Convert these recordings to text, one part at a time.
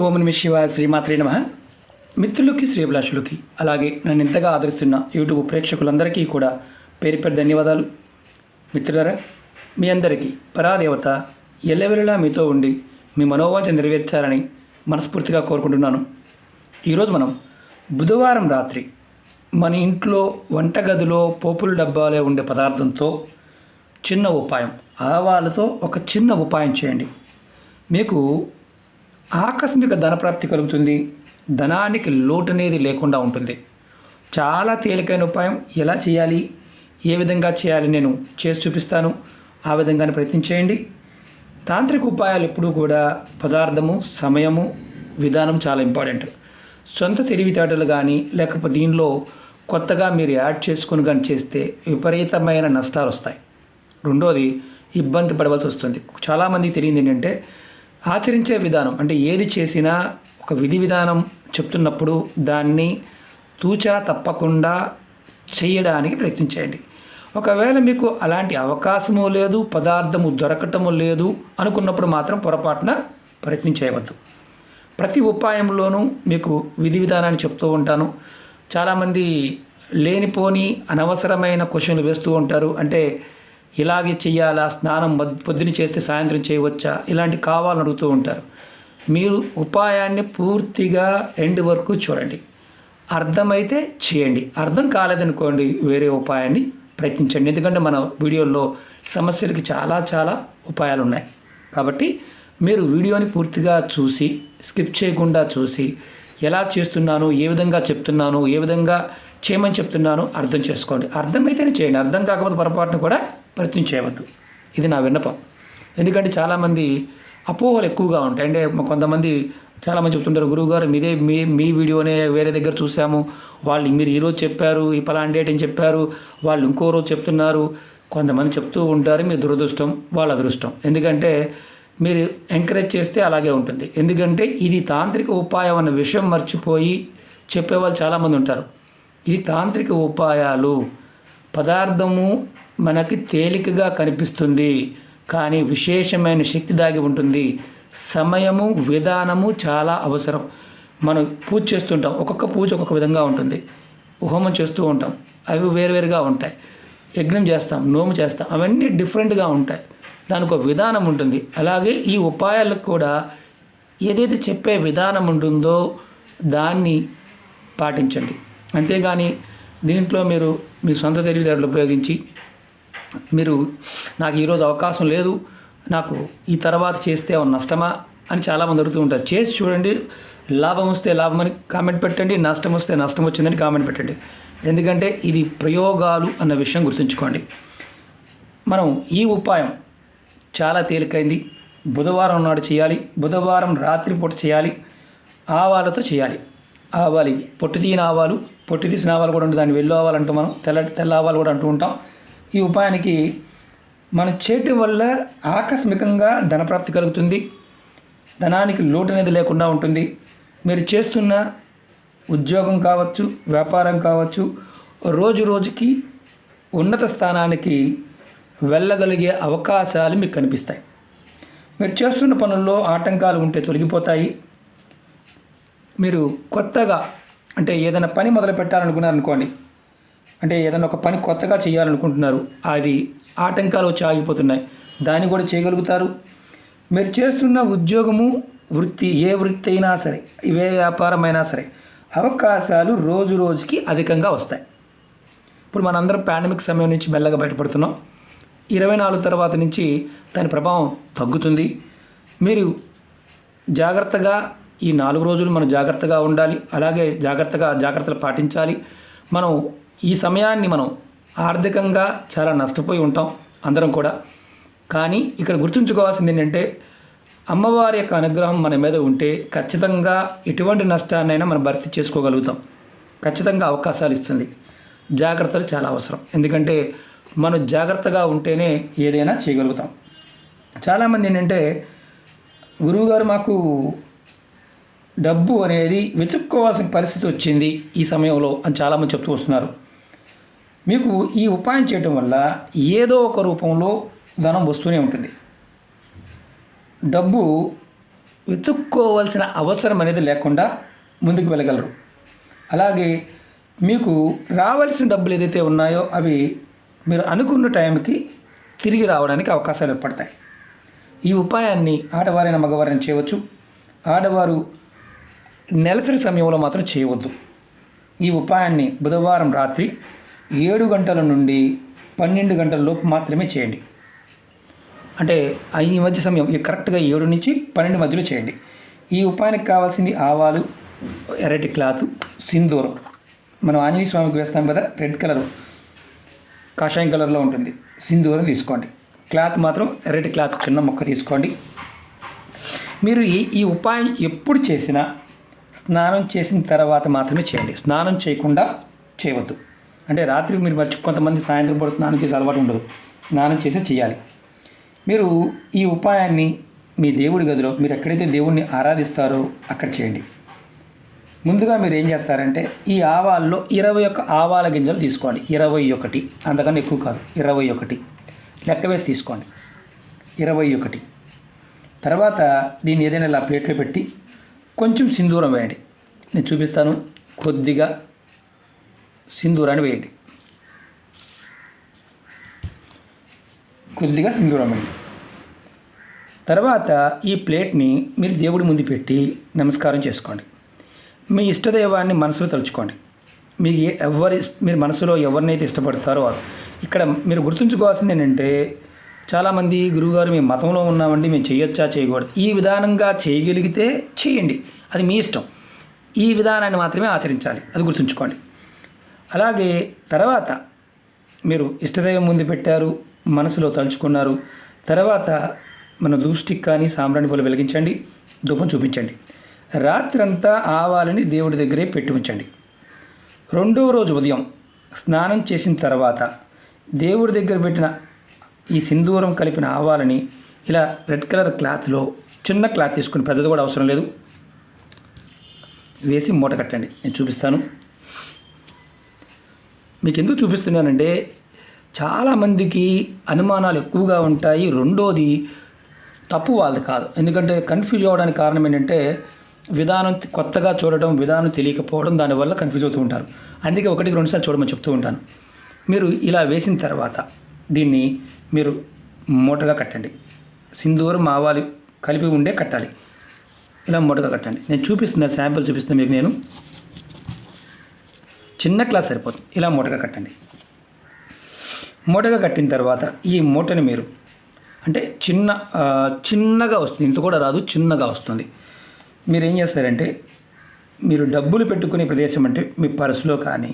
ఓం నమ శివాయ శ్రీమాత్రే నమ. మిత్రులకి శ్రీభిలాషులకి అలాగే నన్ను ఇంతగా ఆదరిస్తున్న యూట్యూబ్ ప్రేక్షకులందరికీ కూడా పేరు పేరు ధన్యవాదాలు. మిత్రులరా మీ అందరికీ పరాదేవత ఎల్లవెల్లలా మీతో ఉండి మీ మనోవాంఛ నెరవేర్చాలని మనస్ఫూర్తిగా కోరుకుంటున్నాను. ఈరోజు మనం బుధవారం రాత్రి మన ఇంట్లో వంటగదిలో పోపుల డబ్బాలో ఉండే పదార్థంతో చిన్న ఉపాయం ఆవాలతో ఒక చిన్న ఉపాయం చేయండి. మీకు ఆకస్మిక ధనప్రాప్తి కలుగుతుంది. ధనానికి లోటు అనేది లేకుండా ఉంటుంది. చాలా తేలికైన ఉపాయం ఎలా చేయాలి? ఏ విధంగా చేయాలి నేను? చేసి చూపిస్తాను. ఆ విధంగానే ప్రయత్నించేయండి తాంత్రిక ఉపాయాలు ఎప్పుడూ కూడా పదార్థము సమయము విధానం చాలా ఇంపార్టెంట్. సొంత తెలివితేటలు కానీ లేకపోతే దీనిలో కొత్తగా మీరు యాడ్ చేసుకుని కానీ చేస్తే విపరీతమైన నష్టాలు వస్తాయి. రెండోది ఇబ్బంది పడవలసి వస్తుంది. చాలామంది తెలియదు ఏంటంటే ఆచరించే విధానం అంటే ఏది చేసినా ఒక విధి విధానం చెప్తున్నప్పుడు దాన్ని తూచా తప్పకుండా చేయడానికి ప్రయత్నించేయండి ఒకవేళ మీకు అలాంటి అవకాశము లేదు పదార్థము దొరకటము లేదు అనుకున్నప్పుడు మాత్రం పొరపాటున ప్రయత్నించేయవద్దు ప్రతి ఉపాయంలోనూ మీకు విధి విధానాన్ని చెప్తూ ఉంటాను. చాలామంది లేనిపోని అనవసరమైన క్వశ్చన్లు వేస్తూ ఉంటారు. అంటే ఇలాగే చేయాలా స్నానం పొద్దున చేస్తే సాయంత్రం చేయవచ్చా? ఇలాంటి కావాలని అడుగుతూ ఉంటారు. మీరు ఉపాయాన్ని పూర్తిగా ఎండ్ వరకు చూడండి. అర్థమైతే చేయండి. అర్థం కాలేదనుకోండి వేరే ఉపాయాన్ని ప్రయత్నించండి. ఎందుకంటే మన వీడియోల్లో సమస్యలకి చాలా చాలా ఉపాయాలు ఉన్నాయి కాబట్టి మీరు వీడియోని పూర్తిగా చూసి స్కిప్ చేయకుండా చూసి ఎలా చేస్తున్నాను ఏ విధంగా చెప్తున్నాను ఏ విధంగా చేయమని చెప్తున్నాను అర్థం చేసుకోండి. అర్థమైతేనే చేయండి. అర్థం కాకపోతే పొరపాటును కూడా ప్రయత్నం చేయవద్దు ఇది నా విన్నపం. ఎందుకంటే చాలామంది అపోహలు ఎక్కువగా ఉంటాయి. అంటే కొంతమంది చాలామంది చెప్తుంటారు గురువుగారు మీదే మీ మీ వీడియోనే వేరే దగ్గర చూసాము. వాళ్ళు మీరు ఈరోజు చెప్పారు ఈ పలాంటి డేట్ అని చెప్పారు వాళ్ళు ఇంకో రోజు చెప్తున్నారు. కొంతమంది చెప్తూ ఉంటారు మీ దురదృష్టం వాళ్ళ అదృష్టం. ఎందుకంటే మీరు ఎంకరేజ్ చేస్తే అలాగే ఉంటుంది. ఎందుకంటే ఇది తాంత్రిక ఉపాయం అన్న విషయం మర్చిపోయి చెప్పేవాళ్ళు చాలామంది ఉంటారు. ఇది తాంత్రిక ఉపాయాలు. పదార్థము మనకి తేలికగా కనిపిస్తుంది. కానీ విశేషమైన శక్తి దాగి ఉంటుంది. సమయము విధానము చాలా అవసరం. మనం పూజ చేస్తుంటాం. ఒక్కొక్క పూజ ఒక్కొక్క విధంగా ఉంటుంది. హోమం చేస్తూ ఉంటాం. అవి వేరువేరుగా ఉంటాయి. యజ్ఞం చేస్తాం నోము చేస్తాం. అవన్నీ డిఫరెంట్గా ఉంటాయి. దానికి ఒక విధానం ఉంటుంది. అలాగే ఈ ఉపాయాలకు కూడా ఏదైతే చెప్పే విధానం ఉంటుందో దాన్ని పాటించండి. అంతేగాని దీంట్లో మీరు మీ సొంత తెలివితేటలు ఉపయోగించి మీరు నాకు ఈరోజు అవకాశం లేదు నాకు ఈ తర్వాత చేస్తే ఏమన్నా నష్టమా అని చాలామంది అడుగుతూ ఉంటారు. చేసి చూడండి లాభం వస్తే లాభం అని కామెంట్ పెట్టండి నష్టం వస్తే నష్టం వచ్చిందని కామెంట్ పెట్టండి. ఎందుకంటే ఇది ప్రయోగాలు అన్న విషయం గుర్తుంచుకోండి. మనం ఈ ఉపాయం చాలా తేలికైంది. బుధవారం నాడు చేయాలి బుధవారం రాత్రిపూట చేయాలి ఆవాలతో చేయాలి. ఆవాలు ఇవి పొట్టు తీయని ఆవాలు పొట్టు తీసిన ఆవాలు కూడా ఉంటుంది దాన్ని వెళ్ళు ఆవాలంటూ మనం తెల్ల తెల్ల ఆవాలు కూడా అంటూ ఉంటాం. ఈ ఉపాయానికి మనం చేయటం వల్ల ఆకస్మికంగా ధనప్రాప్తి కలుగుతుంది. ధనానికి లోటు అనేది లేకుండా ఉంటుంది. మీరు చేస్తున్న ఉద్యోగం కావచ్చు వ్యాపారం కావచ్చు రోజు రోజుకి ఉన్నత స్థానానికి వెళ్ళగలిగే అవకాశాలు మీకు కనిపిస్తాయి. మీరు చేస్తున్న పనుల్లో ఆటంకాలు ఉంటే తొలగిపోతాయి. మీరు కొత్తగా అంటే ఏదైనా పని మొదలు పెట్టాలనుకున్నారనుకోండి అంటే ఏదైనా ఒక పని కొత్తగా చేయాలనుకుంటున్నారు అది ఆటంకాలు వచ్చి ఆగిపోతున్నాయి. దాన్ని కూడా చేయగలుగుతారు. మీరు చేస్తున్న ఉద్యోగము వృత్తి ఏ వృత్తి అయినా సరే ఏ వ్యాపారమైనా సరే అవకాశాలు రోజు రోజుకి అధికంగా వస్తాయి. ఇప్పుడు మనందరం పాండమిక్ సమయం నుంచి మెల్లగా బయటపడుతున్నాం. ఇరవై నాలుగు తర్వాత నుంచి దాని ప్రభావం తగ్గుతుంది. మీరు జాగ్రత్తగా ఈ నాలుగు రోజులు మనం జాగ్రత్తగా ఉండాలి. అలాగే జాగ్రత్తగా జాగ్రత్తలు పాటించాలి. మనం ఈ సమయాన్ని మనం ఆర్థికంగా చాలా నష్టపోయి ఉంటాం అందరం కూడా. కానీ ఇక్కడ గుర్తుంచుకోవాల్సింది ఏంటంటే అమ్మవారి యొక్క అనుగ్రహం మన మీద ఉంటే ఖచ్చితంగా ఎటువంటి నష్టాన్నైనా మనం భర్తీ చేసుకోగలుగుతాం. ఖచ్చితంగా అవకాశాలు ఇస్తుంది. జాగ్రత్తలు చాలా అవసరం. ఎందుకంటే మనం జాగ్రత్తగా ఉంటేనే ఏదైనా చేయగలుగుతాం. చాలామంది ఏంటంటే గురువుగారు మాకు డబ్బు అనేది వెతుక్కోవాల్సిన పరిస్థితి వచ్చింది ఈ సమయంలో అని చాలామంది చెప్తూ వస్తున్నారు. మీకు ఈ ఉపాయం చేయటం వల్ల ఏదో ఒక రూపంలో ధనం వస్తూనే ఉంటుంది. డబ్బు వెతుక్కోవాల్సిన అవసరం అనేది లేకుండా ముందుకు వెళ్ళగలరు. అలాగే మీకు రావాల్సిన డబ్బులు ఏదైతే ఉన్నాయో అవి మీరు అనుకున్న టైంకి తిరిగి రావడానికి అవకాశాలు ఏర్పడతాయి. ఈ ఉపాయాన్ని ఆడవారైన మగవారైనా చేయవచ్చు. ఆడవారు నెలసరి సమయంలో మాత్రం చేయవద్దు. ఈ ఉపాయాన్ని బుధవారం రాత్రి ఏడు గంటల నుండి పన్నెండు గంటల లోపు మాత్రమే చేయండి. అంటే ఈ మధ్య సమయం ఈ కరెక్ట్గా ఏడు నుంచి పన్నెండు మధ్యలో చేయండి. ఈ ఉపాయానికి కావాల్సింది ఆవాలు ఎర్రటి క్లాత్ సింధూరం. మనం ఆంజనేయ స్వామికి వేస్తాం కదా రెడ్ కలర్. కాషాయం కలర్లో ఉంటుంది. సింధూరం తీసుకోండి. క్లాత్ మాత్రం ఎర్రటి క్లాత్ చిన్న మొక్క తీసుకోండి. మీరు ఈ ఈ ఉపాయం ఎప్పుడు చేసినా స్నానం చేసిన తర్వాత మాత్రమే చేయండి. స్నానం చేయకుండా చేయవద్దు. అంటే రాత్రికి మీరు మర్చి కొంతమంది సాయంత్రం పూట స్నానం చేసే అలవాటు ఉండదు. స్నానం చేసే చేయాలి. మీరు ఈ ఉపాయాన్ని మీ దేవుడి గదిలో మీరు ఎక్కడైతే దేవుణ్ణి ఆరాధిస్తారో అక్కడ చేయండి. ముందుగా మీరు ఏం చేస్తారంటే ఈ ఆవాల్లో ఇరవై ఒక్క ఆవాల గింజలు తీసుకోండి. ఇరవై ఒకటి. అంతకన్నా ఎక్కువ కాదు. ఇరవై ఒకటి. లెక్క వేసి తీసుకోండి. ఇరవై ఒకటి. తర్వాత దీన్ని ఏదైనా ఇలా ప్లేట్లో పెట్టి కొంచెం సింధూరం వేయండి. నేను చూపిస్తాను. కొద్దిగా సింధూరాన్ని వేయండి. కొద్దిగా సింధూరం వేయండి. తర్వాత ఈ ప్లేట్ని మీరు దేవుడి ముందు పెట్టి నమస్కారం చేసుకోండి. మీ ఇష్టదైవాన్ని మనసులో తలుచుకోండి. మీకు ఎవరి మీరు మనసులో ఎవరినైతే ఇష్టపడతారో వారు. ఇక్కడ మీరు గుర్తుంచుకోవాల్సింది ఏంటంటే చాలామంది గురువుగారు మేము మతంలో ఉన్నామండి మేము చేయొచ్చా చేయకూడదు? ఈ విధానంగా చేయగలిగితే చేయండి. అది మీ ఇష్టం. ఈ విధానాన్ని మాత్రమే ఆచరించాలి. అది గుర్తుంచుకోండి. అలాగే తర్వాత మీరు ఇష్టదైవం ముందు పెట్టారు మనసులో తలుచుకున్నారు. తర్వాత మన దూష్టికి కానీ సాంబ్రాణి పూలు వెలిగించండి ధూపం చూపించండి. రాత్రంతా ఆవాలని దేవుడి దగ్గరే పెట్టి ఉంచండి. రెండవ రోజు ఉదయం స్నానం చేసిన తర్వాత దేవుడి దగ్గర పెట్టిన ఈ సింధూరం కలిపిన ఆవాలని ఇలా రెడ్ కలర్ క్లాత్లో చిన్న క్లాత్ తీసుకుని పెద్దది కూడా అవసరం లేదు. వేసి మూట కట్టండి. నేను చూపిస్తాను. మీకు ఎందుకు చూపిస్తున్నానంటే చాలామందికి అనుమానాలు ఎక్కువగా ఉంటాయి. రెండోది తప్పు వాళ్ళది కాదు. ఎందుకంటే కన్ఫ్యూజ్ అవ్వడానికి కారణం ఏంటంటే విధానం కొత్తగా చూడడం విధానం తెలియకపోవడం దానివల్ల కన్ఫ్యూజ్ అవుతూ ఉంటారు. అందుకే ఒకటికి రెండుసార్లు చూడమని చెప్తూ ఉంటాను. మీరు ఇలా వేసిన తర్వాత దీన్ని మీరు మూటగా కట్టండి. సింధూరం ఆవాలు కలిపి ఉండే కట్టాలి. ఇలా మూటగా కట్టండి. నేను చూపిస్తున్న శాంపిల్ చూపిస్తున్నా మీకు నేను. చిన్న క్లాస్ సరిపోతుంది. ఇలా మూటగా కట్టండి. మూటగా కట్టిన తర్వాత ఈ మూటని మీరు అంటే చిన్న చిన్నగా వస్తుంది. ఇంత కూడా రాదు చిన్నగా వస్తుంది. మీరు ఏం చేస్తారంటే మీరు డబ్బులు పెట్టుకునే ప్రదేశం అంటే మీ పర్సులో కానీ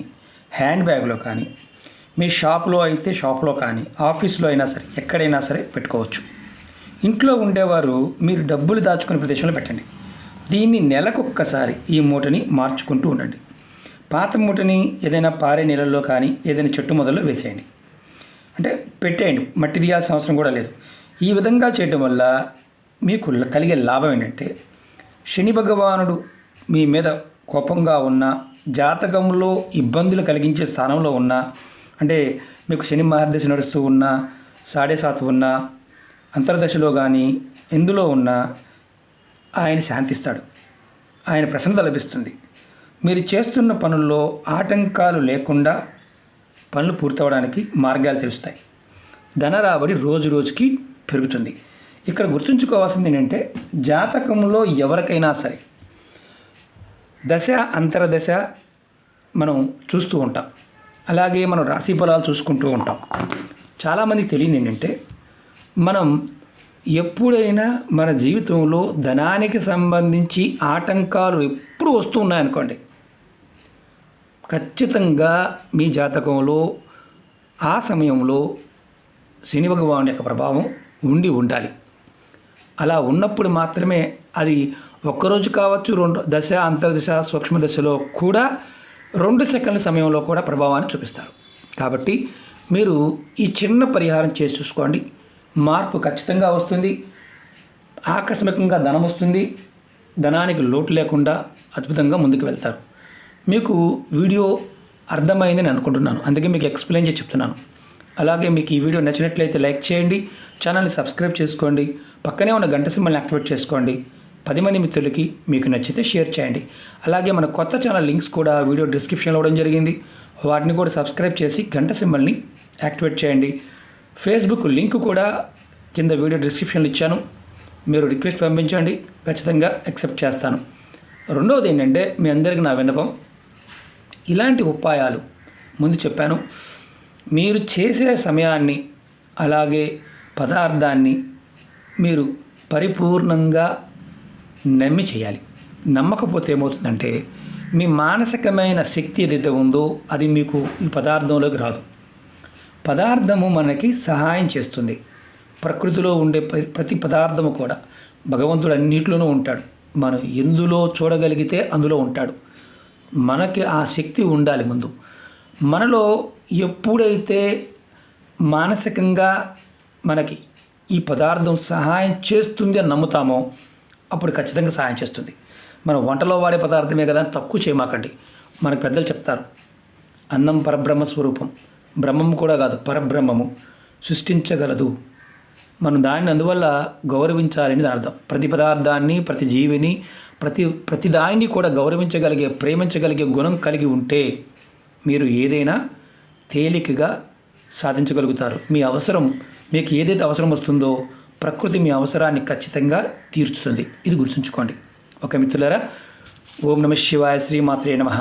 హ్యాండ్ బ్యాగ్లో కానీ మీ షాప్లో అయితే షాప్లో కానీ ఆఫీస్లో అయినా సరే ఎక్కడైనా సరే పెట్టుకోవచ్చు. ఇంట్లో ఉండేవారు మీరు డబ్బులు దాచుకునే ప్రదేశంలో పెట్టండి. దీన్ని నెలకొక్కసారి ఈ మూటని మార్చుకుంటూ ఉండండి. పాత మూటని ఏదైనా పారే నీళ్ళల్లో కానీ ఏదైనా చెట్టు మొదల్లో వేసేయండి. అంటే పెట్టేయండి మట్టి తీయాల్సిన అవసరం కూడా లేదు. ఈ విధంగా చేయడం వల్ల మీకు కలిగే లాభం ఏంటంటే శని భగవానుడు మీ మీద కోపంగా ఉన్న జాతకంలో ఇబ్బందులు కలిగించే స్థానంలో ఉన్న అంటే మీకు శని మహర్దశ నడుస్తూ ఉన్నా సాడే సాత్ ఉన్నా అంతర్దశలో కానీ ఎందులో ఉన్నా ఆయన శాంతిస్తాడు. ఆయన ప్రసన్నత లభిస్తుంది. మీరు చేస్తున్న పనుల్లో ఆటంకాలు లేకుండా పనులు పూర్తవడానికి మార్గాలు తెలుస్తాయి. ధన రాబడి రోజు రోజుకి పెరుగుతుంది. ఇక్కడ గుర్తుంచుకోవాల్సింది ఏంటంటే జాతకంలో ఎవరికైనా సరే దశ అంతరదశ మనం చూస్తూ ఉంటాం. అలాగే మనం రాశి ఫలాలు చూసుకుంటూ ఉంటాం. చాలామందికి తెలియదు ఏంటంటే మనం ఎప్పుడైనా మన జీవితంలో ధనానికి సంబంధించి ఆటంకాలు ఎప్పుడు వస్తూ ఉన్నాయనుకోండి. ఖచ్చితంగా మీ జాతకంలో ఆ సమయంలో శని భగవాను యొక్క ప్రభావం ఉండి ఉండాలి. అలా ఉన్నప్పుడు మాత్రమే అది ఒక్కరోజు కావచ్చు రెండు దశ అంతర్దశ సూక్ష్మ దశలో కూడా రెండు సెకండ్ల సమయంలో కూడా ప్రభావాన్ని చూపిస్తారు. కాబట్టి మీరు ఈ చిన్న పరిహారం చేసి చూసుకోండి. మార్పు ఖచ్చితంగా వస్తుంది. ఆకస్మికంగా ధనం వస్తుంది. ధనానికి లోటు లేకుండా అద్భుతంగా ముందుకు వెళ్తారు. మీకు వీడియో అర్థమైందని అనుకుంటున్నాను. అందుకే మీకు ఎక్స్ప్లెయిన్ చేసి చెప్తున్నాను. అలాగే మీకు ఈ వీడియో నచ్చినట్లయితే లైక్ చేయండి ఛానల్ని సబ్స్క్రైబ్ చేసుకోండి పక్కనే ఉన్న గంట సింబల్ని యాక్టివేట్ చేసుకోండి. పది మంది మిత్రులకి మీకు నచ్చితే షేర్ చేయండి. అలాగే మన కొత్త ఛానల్ లింక్స్ కూడా వీడియో డిస్క్రిప్షన్లో ఇవ్వడం జరిగింది. వాటిని కూడా సబ్స్క్రైబ్ చేసి గంట సింబల్ని యాక్టివేట్ చేయండి. ఫేస్బుక్ లింక్ కూడా కింద వీడియో డిస్క్రిప్షన్లో ఇచ్చాను. మీరు రిక్వెస్ట్ పంపించండి. ఖచ్చితంగా యాక్సెప్ట్ చేస్తాను. రెండవది ఏంటంటే మీ అందరికీ నా విన్నపం. ఇలాంటి ఉపాయాలు. ముందు చెప్పాను మీరు చేసే సమయాన్ని అలాగే పదార్థాన్ని మీరు పరిపూర్ణంగా నమ్మి చేయాలి. నమ్మకపోతే ఏమవుతుందంటే మీ మానసికమైన శక్తి ఏదైతే ఉందో అది మీకు ఈ పదార్థంలోకి రాదు. పదార్థము మనకి సహాయం చేస్తుంది. ప్రకృతిలో ఉండే ప్రతి పదార్థము కూడా భగవంతుడు అన్నింటిలోనూ ఉంటాడు. మనం ఎందులో చూడగలిగితే అందులో ఉంటాడు. మనకి ఆ శక్తి ఉండాలి ముందు. మనలో ఎప్పుడైతే మానసికంగా మనకి ఈ పదార్థం సహాయం చేస్తుంది అని నమ్ముతామో అప్పుడు ఖచ్చితంగా సహాయం చేస్తుంది. మనం వంటలో వాడే పదార్థమే కదా తక్కువ చేయమాకండి. మనకు పెద్దలు చెప్తారు అన్నం పరబ్రహ్మ స్వరూపం. బ్రహ్మం కూడా కాదు పరబ్రహ్మము సృష్టించగలదు. మనం దాన్ని అందువల్ల గౌరవించాలని అర్థం. ప్రతి పదార్థాన్ని ప్రతి జీవిని ప్రతి ప్రతి దానిని కూడా గౌరవించగలిగే ప్రేమించగలిగే గుణం కలిగి ఉంటే మీరు ఏదైనా తేలికగా సాధించగలుగుతారు. మీ అవసరం మీకు ఏదైతే అవసరం వస్తుందో ప్రకృతి మీ అవసరాన్ని ఖచ్చితంగా తీర్చుతుంది. ఇది గుర్తుంచుకోండి. ఓకే మిత్రులారా ఓం నమ శివాయ శ్రీమాత్రే నమః.